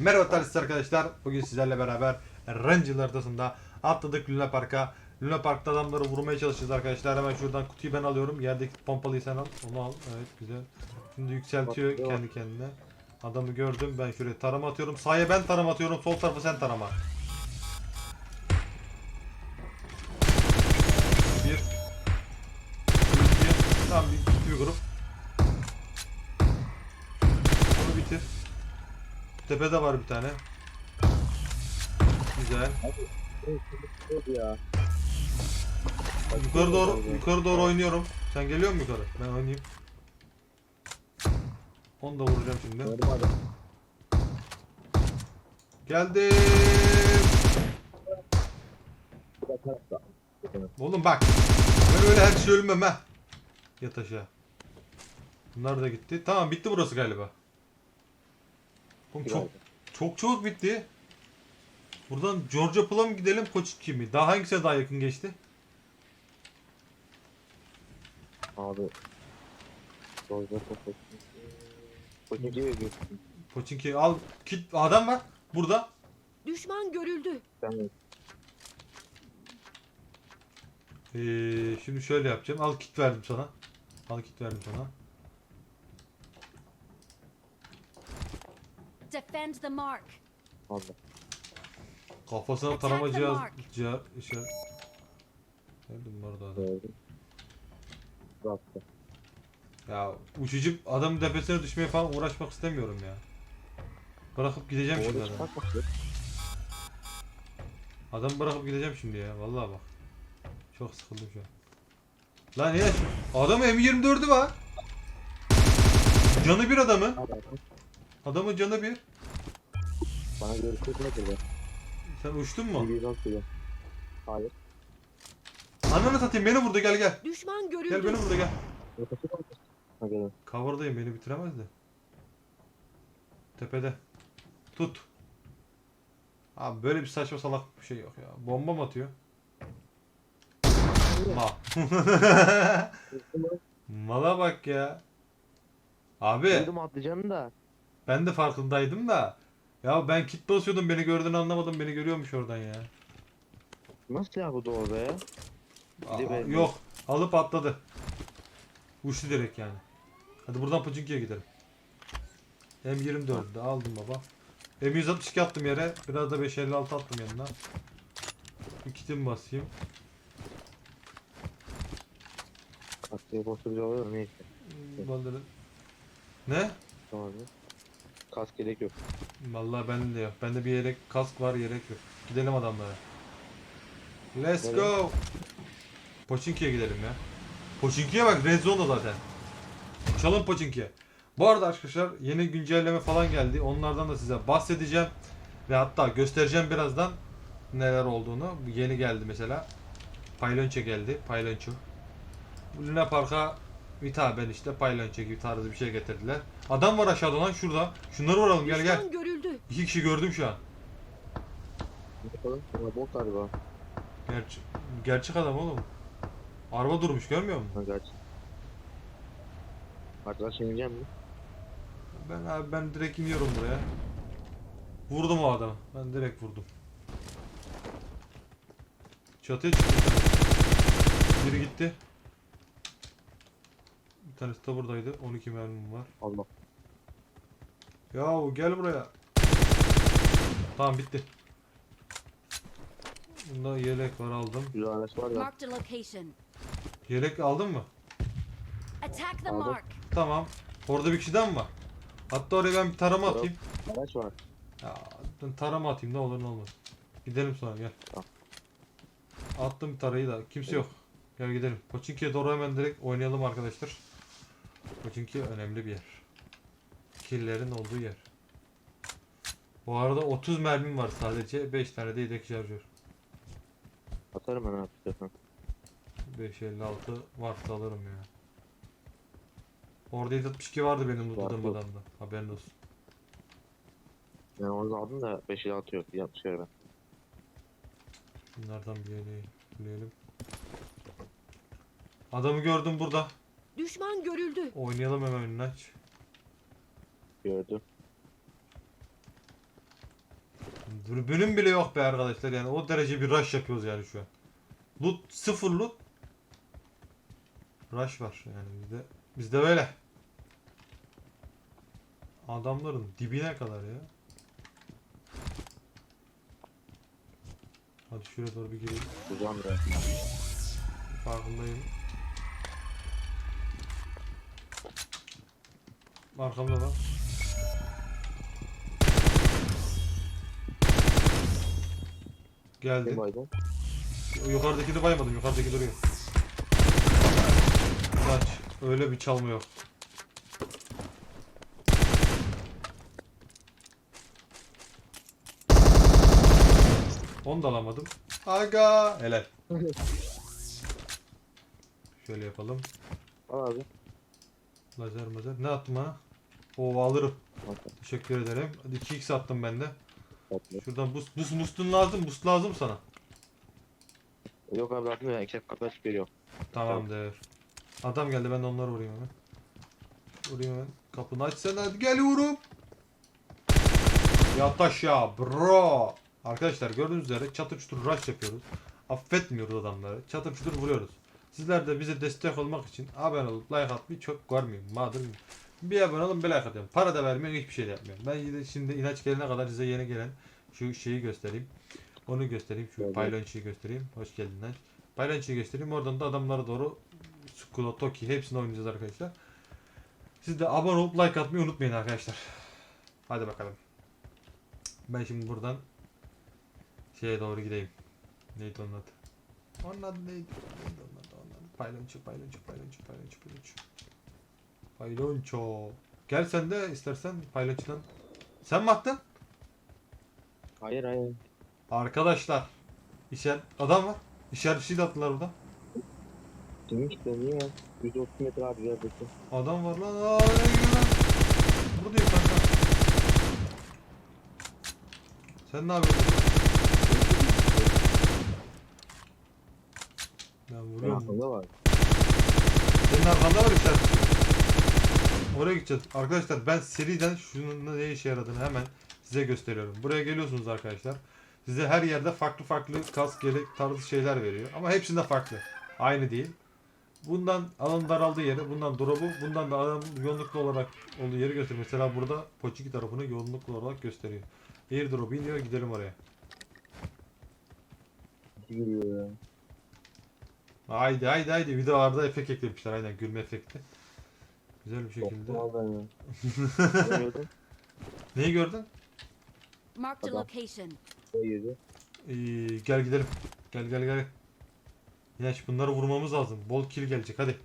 Merhaba talihsiz arkadaşlar. Bugün sizlerle beraber Ranger haritasında atladık Luna Park'a. Luna Park'ta adamları vurmaya çalışacağız arkadaşlar. Hemen şuradan kutuyu ben alıyorum. Yerdeki pompalıyı sen al. Onu al. Evet güzel. Şimdi yükseltiyor Bak, kendi kendine. Adamı gördüm. Ben şuraya tarama atıyorum. Sağa ben tarama atıyorum. Sol tarafı sen tarama. Bir. İki. Tamam bir, bir grup. Tepede var bir tane. Güzel. ya. Yukarı doğru yukarı doğru oynuyorum. Sen geliyor musun yukarı? Ben oynayayım. Onu da vuracağım şimdi. Geldim. Oğlum bak. Ben öyle her şey ölmem ha. Yat aşağı. Bunlar da gitti. Tamam bitti burası galiba. Oğlum çok çok çok bitti. Buradan Georgia Pool'a mı gidelim Koç kimi? Daha hangisine daha yakın geçti? Abi. Doğru çok Koçun gibi bir Koçinki al kit adam var burada. Düşman görüldü. sen Ee, şimdi şöyle yapacağım. Al kit verdim sana. Al kit verdim sana. Defend the mark. Allah. Kafasına tarama cihaz cihaz şey. Nerede bunlar da adam? Gördüm. Bıraktı. Ya uçucu adamın tepesine düşmeye falan uğraşmak istemiyorum ya. Bırakıp gideceğim şimdi adamı. Adamı bırakıp gideceğim şimdi ya. Vallahi bak. Çok sıkıldım şu an. Lan ya adamın M24'ü var. Canı bir adamın. Adamın canı bir. Bana göre çok ne dedi? Sen uçtun mu? Bir kilo. Hayır. Ananı satayım beni vurdu gel gel. Düşman görüldü. Gel beni vurdu gel. Yakası? Ha. Cover'dayım beni bitiremez de. Tepede. Tut. Abi böyle bir saçma salak bir şey yok ya. Bomba mı atıyor? Ma. Mala bak ya. Abi Duydum atlayacağını da. ben de farkındaydım da. Ya ben kit basıyordum beni gördüğünü anlamadım beni görüyormuş oradan ya. Nasıl ya bu doğru be? Aa, Bir de ben- yok alıp atladı. Uçtu direkt yani. Hadi buradan Pochinki'ye gidelim. M24'ü de aldım baba. M162 attım yere. Biraz da 556 attım yanına. Bir kitimi basayım. Atlaya boşluğu oluyor neyse. Bunları... Ne? Tamam. Kask gerek yok. Vallahi bende de yok. Bende bir yelek kask var yelek yok. Gidelim adamlara. Let's go. Pochinki'ye gidelim ya. Pochinki'ye bak Red Zone'da zaten. Çalın Pochinki'ye. Bu arada arkadaşlar yeni güncelleme falan geldi. Onlardan da size bahsedeceğim. Ve hatta göstereceğim birazdan neler olduğunu. Yeni geldi mesela. Paylonçe geldi. Paylonçu. Bu Luna Park'a hitaben işte Paylonçe gibi tarzı bir şey getirdiler. Adam var aşağıda lan şurada. Şunları vuralım gel gel. Görüldü. İki kişi gördüm şu an. Ne yapalım? Ama bot galiba. Gerçek, gerçek adam oğlum. Araba durmuş görmüyor musun? Ha gerçi. Arkadaş ineceğim mi? Ben abi ben direkt iniyorum buraya. Vurdum o adamı. Ben direkt vurdum. Çatıya çıktı. Biri gitti. Bir tanesi de buradaydı. 12 mermim var. Allah. Yahu gel buraya. Tamam bitti. Bunda yelek var aldım. Güzel araç var da. Marked a location. Yelek aldın mı? Attack the Aldım. mark. Tamam. Orada bir kişiden mi var? Hatta oraya ben bir tarama Yok. atayım. Araç var. Ya ben tarama atayım ne olur ne olmaz. Gidelim sonra gel. Tamam. Attım tarayı da kimse yok. Gel gidelim. Pochinki'ye doğru hemen direkt oynayalım arkadaşlar. Pochinki önemli bir yer. Killerin olduğu yer. Bu arada 30 mermim var sadece. 5 tane de yedek şarjör. Atarım ben abi istiyorsan. 556 varsa alırım ya. Orada 762 vardı benim lootladığım Vardı. adamda. Haberin olsun. Ben orada aldım da 5 ile atıyor. Yapmış ben. Bunlardan bir yeleği bulayalım. Adamı gördüm burada. Düşman görüldü. Oynayalım hemen önünü aç. Gördüm. Dürbünüm bile yok be arkadaşlar yani o derece bir rush yapıyoruz yani şu an. Loot sıfır loot. Rush var yani bizde. Bizde böyle. Adamların dibine kadar ya. Hadi şuraya doğru bir gireyim. Uzan be. Farkındayım. Arkamda var. Geldi. baydın? Yukarıdaki de baymadım. Yukarıdaki duruyor. Kaç. Öyle bir çalma yok. Onu da alamadım. Aga. Helal. Şöyle yapalım. Al abi. Lazer mazer. Ne attım ha? Oo alırım. Teşekkür ederim. Hadi 2x attım ben de. Tatlı. Şuradan boost, boost, boost'un lazım. Boost lazım sana. Yok abi atmıyor. Eksik kapı açıp geliyor. Tamamdır. Adam geldi ben de onları vurayım hemen. Vurayım hemen. Kapını aç sen hadi geliyorum. Yat aşağı bro. Arkadaşlar gördüğünüz üzere çatır çutur rush yapıyoruz. Affetmiyoruz adamları. Çatır çutur vuruyoruz. Sizler de bize destek olmak için abone olup like atmayı çok. Mağdur muyum? Bir abone olun bir like atıyorum. Para da vermiyorum hiçbir şey de yapmıyorum. Ben yine şimdi inanç gelene kadar size yeni gelen şu şeyi göstereyim. Onu göstereyim. Şu Evet. paylonçuyu göstereyim. Hoş geldin inanç. Paylaşıyı göstereyim. Oradan da adamlara doğru Skull, Toki hepsini oynayacağız arkadaşlar. Siz de abone olup like atmayı unutmayın arkadaşlar. Hadi bakalım. Ben şimdi buradan şeye doğru gideyim. Neydi onun adı? Onun adı neydi? Neydi onun adı? Onun adı? Paylonçu, paylonçu, paylonçu, paylonçu, paylonçu. Paylonço. Gel sen de istersen paylonçudan. Sen mi attın? Hayır hayır. Arkadaşlar. İşer adam var. İşaret bir şey de attılar burada. Kim işte niye? 130 metre abi yerdeki. Adam var lan. Aa, nereye gidiyor lan? Buradayım kanka. Sen ne yapıyorsun? Ben vuruyorum. Senin arkanda var işaret. Oraya gideceğiz. Arkadaşlar ben seriden şunun ne işe yaradığını hemen size gösteriyorum. Buraya geliyorsunuz arkadaşlar. Size her yerde farklı farklı kask, gerek tarzı şeyler veriyor. Ama hepsinde farklı. Aynı değil. Bundan alanın daraldığı yeri, bundan drop'u, bundan da alanın yoğunluklu olarak olduğu yeri gösteriyor. Mesela burada Poçiki tarafını yoğunluklu olarak gösteriyor. Airdrop'u iniyor gidelim oraya. Giriyor ya. Haydi haydi haydi videolarda efekt eklemişler aynen gülme efekti. Güzel bir şekilde. Korktum al ben ya. Ne gördün? Neyi gördün? Marked a Adam. location. Ne girdi? Ee, gel gidelim. Gel gel gel. İnaç bunları vurmamız lazım. Bol kill gelecek hadi.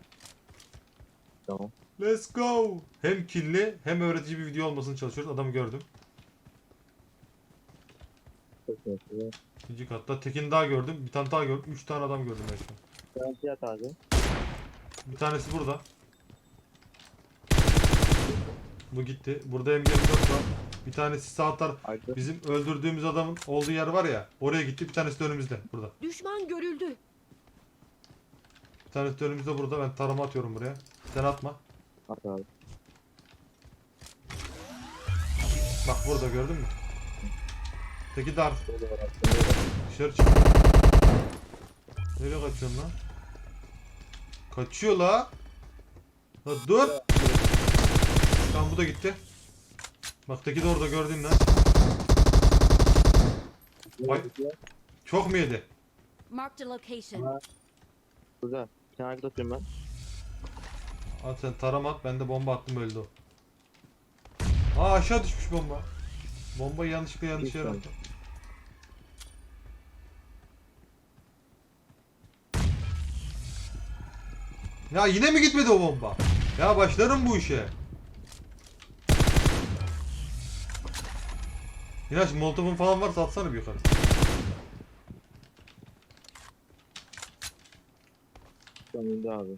Tamam. Let's go. Hem killi hem öğretici bir video olmasını çalışıyoruz. Adamı gördüm. Çok metre. İkinci katta. Tekin daha gördüm. Bir tane daha gördüm. Üç tane adam gördüm ben şu an. Ben fiyat abi. Bir tanesi burada. Bu gitti. Burada M24 var. Bir tanesi sağ. Arka. Bizim öldürdüğümüz adamın olduğu yer var ya. Oraya gitti. Bir tanesi de önümüzde. Burada. Düşman görüldü. Bir tanesi de önümüzde burada. Ben tarama atıyorum buraya. Sen atma. At abi. Bak burada gördün mü? Teki dar. Böyle var aslında. Dışarı çık. Nereye kaçıyorsun lan? Kaçıyor la. La dur. Tamam bu da gitti. Bak teki de orada gördün lan. Vay. Çok mu yedi? Marked a location. Burada. Bir tane hareket atıyorum ben. At sen tarama at ben de bomba attım öldü o. Aa aşağı düşmüş bomba. Bombayı yanlışlıkla yanlış yere attım. Ya yine mi gitmedi o bomba? Ya başlarım bu işe. İnaç molotofun falan varsa atsana bir yukarı. Sonunda abi.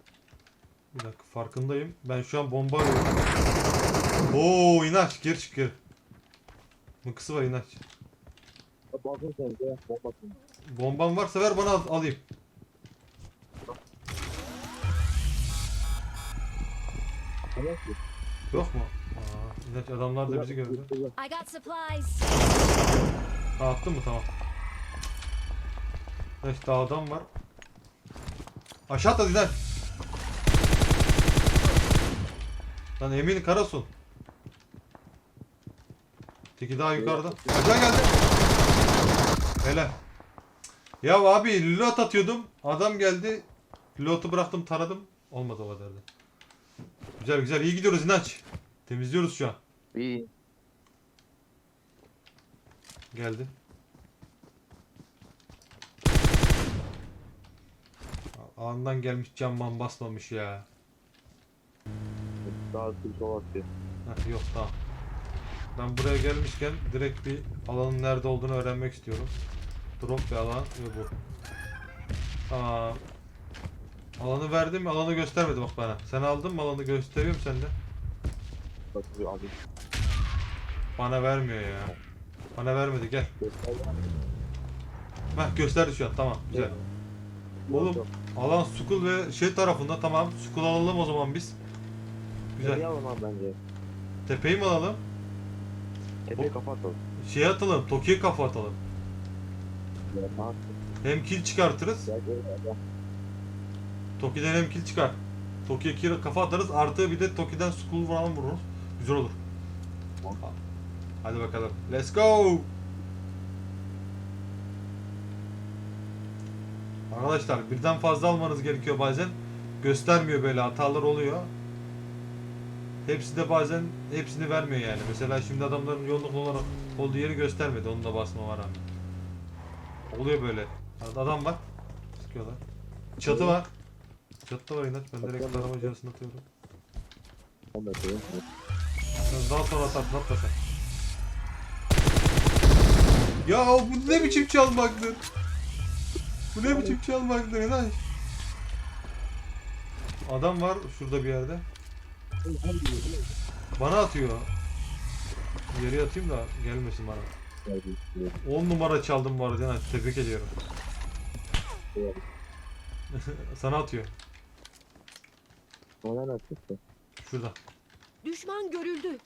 Bir dakika farkındayım. Ben şu an bomba arıyorum. Oo inaç gir çık gir. Mıkısı var inaç. Bakın sen de. Bomba atın. Bomban varsa ver bana al- alayım. Yok mu? Aa, inaç adamlar da bizi gördü. I got supplies. Ha, attın mı? Tamam. Evet daha adam var. Aşağı atla Dilan. Lan Emin Karasun. Teki daha yukarıda. Aşağı geldi. Hele. Ya abi lot atıyordum. Adam geldi. Lotu bıraktım taradım. Olmadı o kadar da. Güzel güzel iyi gidiyoruz İnanç. Temizliyoruz şu an. İyi. Geldi. Andan gelmiş camman basmamış ya. Daha sol atıyor. Heh, yok tamam. Ben buraya gelmişken direkt bir alanın nerede olduğunu öğrenmek istiyorum. Drop bir alan ve bu. Tamam. Alanı verdim alanı göstermedi bak bana. Sen aldın mı alanı gösteriyorum sende. Bakıyor abi. Bana vermiyor ya. Bana vermedi gel. Gösterdi. Heh gösterdi şu an tamam güzel. Oğlum alan Sukul ve şey tarafında tamam. Sukul alalım o zaman biz. Güzel. Güzel. Alalım abi bence. Tepeyi mi alalım? Tepeyi kapatalım. Şey atalım. Toki'ye kafa atalım. Ya. Hem kill çıkartırız. Gel, gel, gel. Toki'den hem kill çıkar. Toki'ye kafa atarız. Artı bir de Toki'den Sukul falan vururuz. Güzel olur. Hadi bakalım. Let's go. Arkadaşlar birden fazla almanız gerekiyor bazen. Göstermiyor böyle hatalar oluyor. Hepsi de bazen hepsini vermiyor yani. Mesela şimdi adamların yoğunluklu olarak olduğu yeri göstermedi. Onu da basma var abi. Oluyor böyle. Adam var. Sıkıyorlar. Çatı var. Çatı var inat. Ben direkt arama atıyorum. Sen daha sonra atarsın atla sen. Ya bu ne biçim çalmaktır? Bu ne biçim çalmaktır inan? Adam var şurada bir yerde. Bana atıyor. Yere atayım da gelmesin bana. 10 numara çaldım bu arada inan. Tebrik ediyorum. Sana atıyor. Ne yapıyorsun? Şurada. Düşman görüldü.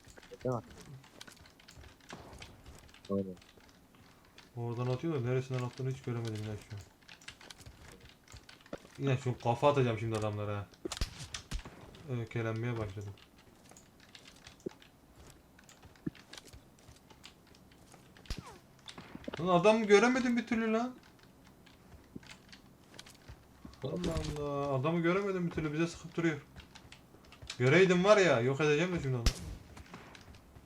Aynen. Oradan atıyor da neresinden attığını hiç göremedim yine şu an. Yine şu kafa atacağım şimdi adamlara. Ökelenmeye başladım. Lan adamı göremedim bir türlü lan. Allah Allah. Adamı göremedim bir türlü bize sıkıp duruyor. Göreydim var ya yok edeceğim de şimdi onu.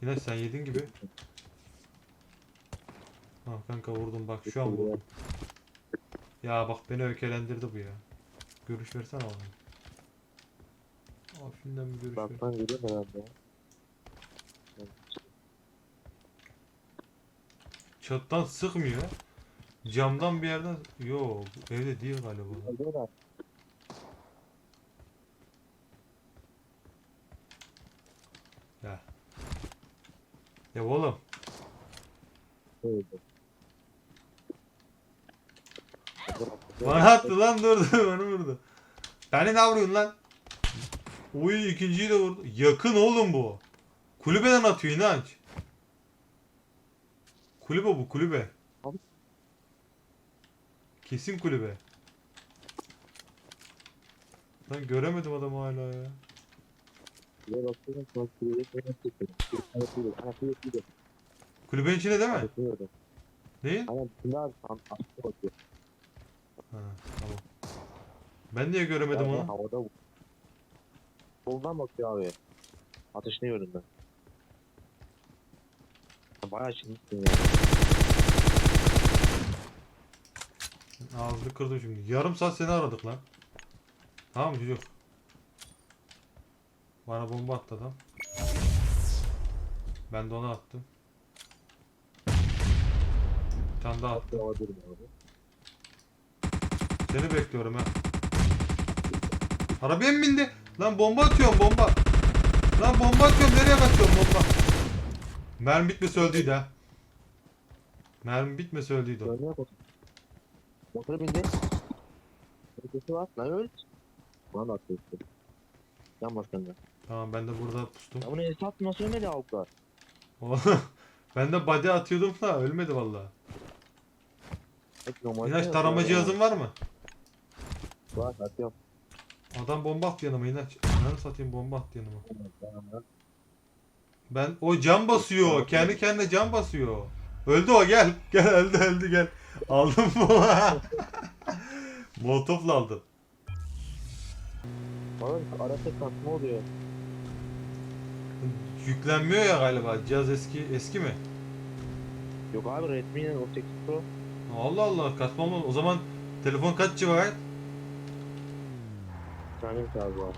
Yine sen yedin gibi. Ha kanka vurdum bak şu an vurdum. Ya bak beni ökelendirdi bu ya. Görüş versene bana. Afinden bir görüş ver. Baktan geliyor herhalde. Çattan sıkmıyor. Camdan bir yerden... Yo evde değil galiba. Hadi da. Ya. Ya oğlum. Öyle. Bana attı lan durdu bana vurdu. Beni ne vuruyorsun lan? Uy ikinciyi de vurdu. Yakın oğlum bu. Kulübeden atıyor inanç. Kulübe bu kulübe. Kesin kulübe. Ben göremedim adamı hala ya. Bakıyorum, sonra kulübeye kulübe, ana kulübe, kulübe. Kulübenin içinde değil mi? Abi tam aşağı bakıyor. Ha, tamam. Ben niye göremedim Yani onu? Havada bu. Soldan bakıyor abi. Ateşini gördüm ben. Bayağı çıkmışsın ya. Ağzını kırdım şimdi. Yarım saat seni aradık lan. Tamam mı çocuk? Bana bomba attı adam. Ben de ona attım. Bir tane daha attım. Abi. Seni bekliyorum ha. Arabaya mı bindi? Lan bomba atıyorum bomba. Lan bomba atıyorum nereye kaçıyorum bomba. Mermi bitmesi öldüydü ha. Mermi bitmesi öldüydü o. Görmeye bak. Motora bindi. Ötesi var. Lan öl. Bana da atıyor işte. Yan bas kendine. Tamam ben de burada pustum. Ya bunu esat nasıl ölmedi avuklar? ben de body atıyordum da ölmedi vallahi. Hep normal. İnaç tarama cihazın var mı? Var atıyorum. Adam bomba attı yanıma İnaç. Ananı satayım bomba attı yanıma. Ben o cam basıyor. Kendi kendine cam basıyor. Öldü o gel. Gel öldü öldü gel. Aldım bu. Molotofla aldım. Oğlum arada kasma oluyor. Yüklenmiyor ya galiba. Cihaz eski eski mi? Yok abi Redmi'nin o 8 Pro. Allah Allah kasmam ol- O zaman telefon kaç GB? Tane şarjı var.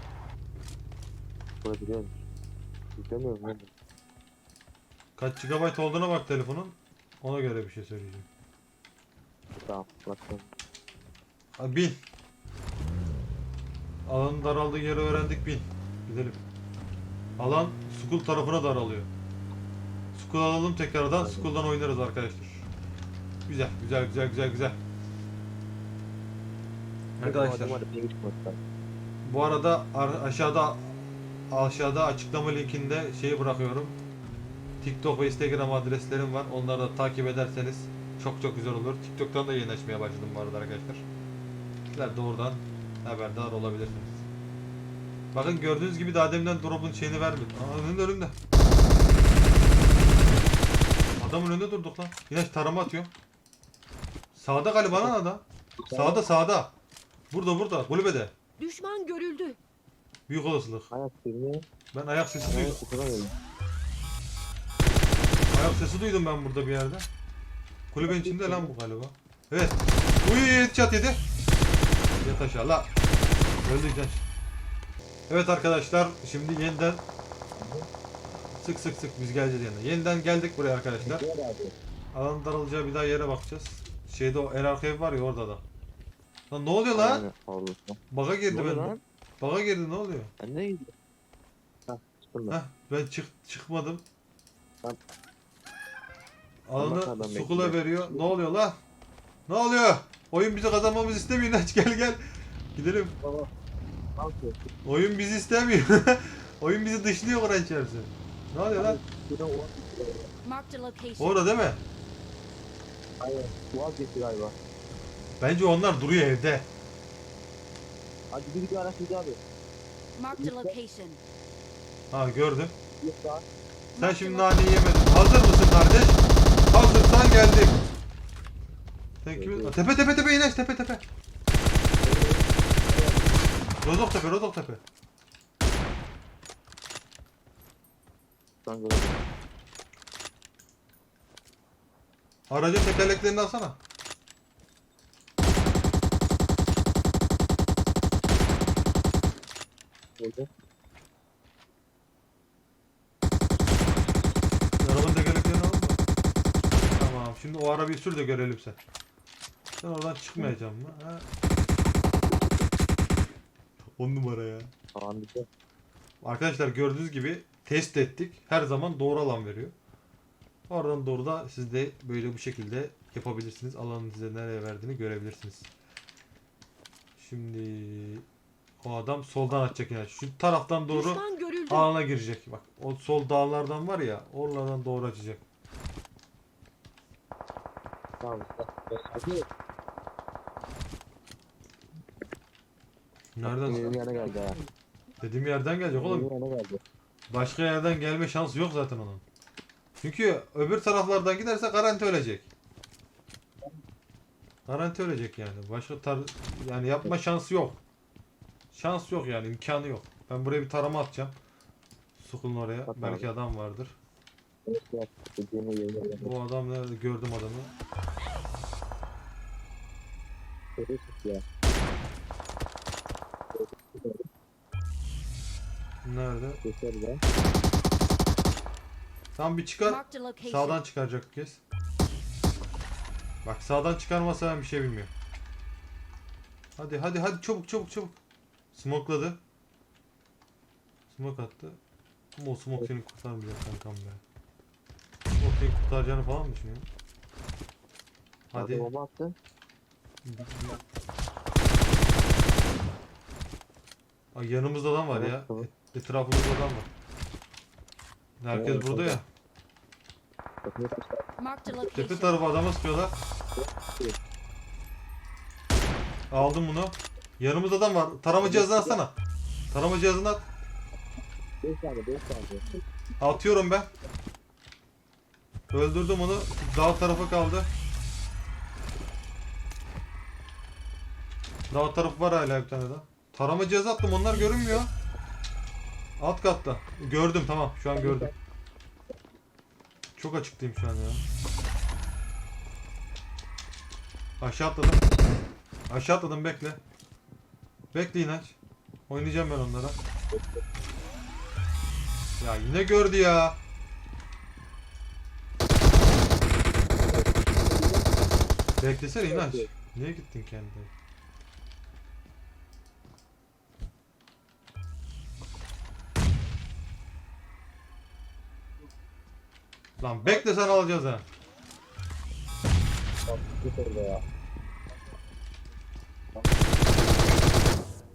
Böyle biliyorum. Yüklemiyorum ben de. Kaç GB olduğuna bak telefonun. Ona göre bir şey söyleyeceğim. Tamam bakalım. Hadi bin. Alanın daraldığı yeri öğrendik bin. Gidelim. Alan Skul tarafına daralıyor. Skul alalım tekrardan. Skul'dan oynarız arkadaşlar. Güzel, güzel, güzel, güzel, güzel. Arkadaşlar. Bu arada ar- aşağıda aşağıda açıklama linkinde şeyi bırakıyorum. TikTok ve Instagram adreslerim var. Onları da takip ederseniz çok çok güzel olur. TikTok'tan da yayın açmaya başladım bu arada arkadaşlar. Sizler de oradan haberdar olabilirsiniz. Bakın gördüğünüz gibi daha deminden drop'un şeyini vermedim. Aa, önünde önünde. Adamın önünde durduk lan. Yine tarama atıyor. Sağda galiba lan adam. Sağda sağda. Burada burada kulübede. Düşman görüldü. Büyük olasılık. Ayak. Ben ayak sesi duydum. Ayak sesi duydum ben burada bir yerde. Kulübenin içinde lan bu galiba. Evet. Uy çat yedi. Yat aşağı la. Öldü genç. Evet arkadaşlar şimdi yeniden sık sık sık biz geleceğiz yanına. Yeniden geldik buraya arkadaşlar. Alan daralacağı bir daha yere bakacağız. Şeyde o el arka ev var ya orada da. Lan ne oluyor lan? Baga girdi ben. lan? Baga girdi ne oluyor? Ben ne ben. Heh, ben çık çıkmadım. Tamam. Alanı Sukula veriyor. Ne oluyor lan? Ne oluyor? Oyun bizi kazanmamızı istemiyor. Aç gel gel. Gidelim. Baba. Oyun bizi istemiyor. Oyun bizi dışlıyor Kur'an içerisi. Ne oluyor lan? Bir. Orada değil mi? Aynen. Boğaz geçti galiba. Bence onlar duruyor evde. Hadi bir gidiyor araç abi. Marked a location. Ha gördüm. Bir. Sen şimdi naneyi yemedin. Hazır mısın kardeş? Hazırsan geldik. Sen kimi? Aa, Tepe tepe tepe iner tepe tepe. Rozok tepe rozok tepe. An görelim. Aracın tekerleklerini alsana. Oldu. Arabanın tekerleklerini al. Tamam. Şimdi o arabayı sür de görelim sen. Sen oradan çıkmayacaksın mı? Ha? On numara ya. Şey. Arkadaşlar gördüğünüz gibi test ettik. Her zaman doğru alan veriyor. Oradan doğru da siz de böyle bu şekilde yapabilirsiniz. Alanın size nereye verdiğini görebilirsiniz. Şimdi o adam soldan atacak yani. Şu taraftan doğru alana girecek. Bak o sol dağlardan var ya oralardan doğru açacak. Tamam. Nereden? Benim yana geldi ha. Dediğim yerden gelecek oğlum. Geldi. Başka yerden gelme şansı yok zaten onun. Çünkü öbür taraflardan giderse garanti ölecek. Garanti ölecek yani. Başka tar yani yapma şansı yok. Şans yok yani imkanı yok. Ben buraya bir tarama atacağım. Sukulun oraya. Abi. Belki adam vardır. Bu adam nerede? Gördüm adamı. Ya. Nerede? De. Tam bir çıkar. Sağdan çıkaracak bu kez. Bak sağdan çıkarmasa ben bir şey bilmiyorum. Hadi hadi hadi çabuk çabuk çabuk. Smokladı. Smoke attı. Ama o smoke seni kurtarmayacak kankam be. Smoke seni kurtaracağını falan mı düşünüyor? Hadi. Hadi. Bomba attı. Ay yanımızda adam var ya. Evet, tamam. Et- Etrafımızda adam var. Herkes Evet, burada ya. Kaçtı. Marked a Tepe location. tarafı adama sıkıyorlar. Aldım bunu. Yanımızda adam var. Tarama cihazını atsana. Tarama cihazını at. 5 saniye 5 saniye. Atıyorum ben. Öldürdüm onu. Dağ tarafa kaldı. Dağ tarafı var hala bir tane daha. Tarama cihazı attım onlar görünmüyor. Alt katta. Gördüm tamam şu an gördüm. Çok açıktayım şu an ya. Aşağı atladım. Aşağı atladım bekle. Bekle inanç. Oynayacağım ben onlara. Ya yine gördü ya. Beklesene inanç. Niye gittin kendine? Lan bekle sen alacağız ha.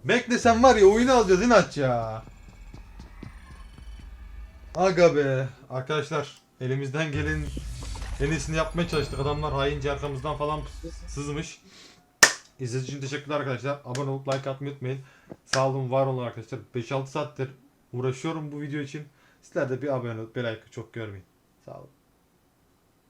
Bekle sen var ya oyunu alacağız inanç ya. Aga be. Arkadaşlar elimizden gelen en iyisini yapmaya çalıştık. Adamlar haince arkamızdan falan sızmış. İzlediğiniz için teşekkürler arkadaşlar. Abone olup like atmayı unutmayın. Sağ olun var olun arkadaşlar. 5-6 saattir uğraşıyorum bu video için. Sizler de bir abone olup bir like çok görmeyin. Sağ olun.